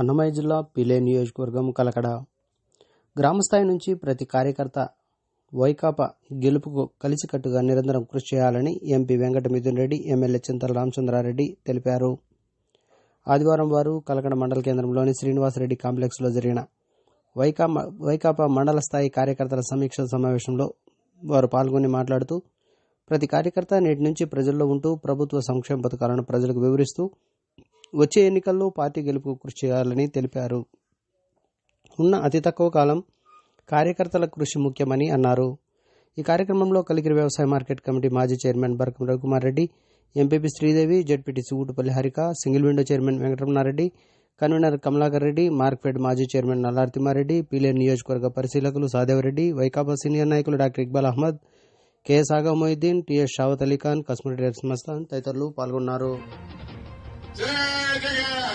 అన్నమయ్య జిల్లా పిలే నియోజకవర్గం కలకడ. గ్రామస్థాయి నుంచి ప్రతి కార్యకర్త వైకాపా గెలుపుకు కలిసికట్టుగా నిరంతరం కృషి చేయాలని ఎంపీ వెంకట మిథున్ రెడ్డి ఎమ్మెల్యే చింతల రామచంద్రారెడ్డి తెలిపారు. ఆదివారం వారు కలకడ మండల కేంద్రంలోని శ్రీనివాసరెడ్డి కాంప్లెక్స్లో జరిగిన వైకాపా వైకాపా మండల స్థాయి కార్యకర్తల సమీక్ష సమావేశంలో వారు పాల్గొని మాట్లాడుతూ ప్రతి కార్యకర్త నేటి నుంచి ప్రజల్లో ఉంటూ ప్రభుత్వ సంక్షేమ పథకాలను ప్రజలకు వివరిస్తూ వచ్చే ఎన్నికల్లో పార్టీ గెలుపుకు కృషి చేయాలని తెలిపారు. ఉన్న అతి తక్కువ కాలం కార్యకర్తల కృషి ముఖ్యమని అన్నారు. ఈ కార్యక్రమంలో కలిగిరి వ్యవసాయ మార్కెట్ కమిటీ మాజీ chairman Barakam Raghukumar Reddy MPP Sridevi ZPTC Ootupalli Harika single window chairman Venkataramanareddy convener Kamalakar Reddy Markfed మాజీ చైర్మన్ నల్లారి తిమ్మారెడ్డి పీలేరు నియోజకవర్గ పరిశీలకులు సాదేవరెడ్డి వైకాపా సీనియర్ నాయకులు doctor Iqbal Ahmed KS Aga Moiddeen TS Shavath Alikhan కస్మర్ Kasmareddy Mastan తదితరులు పాల్గొన్నారు. Yeah.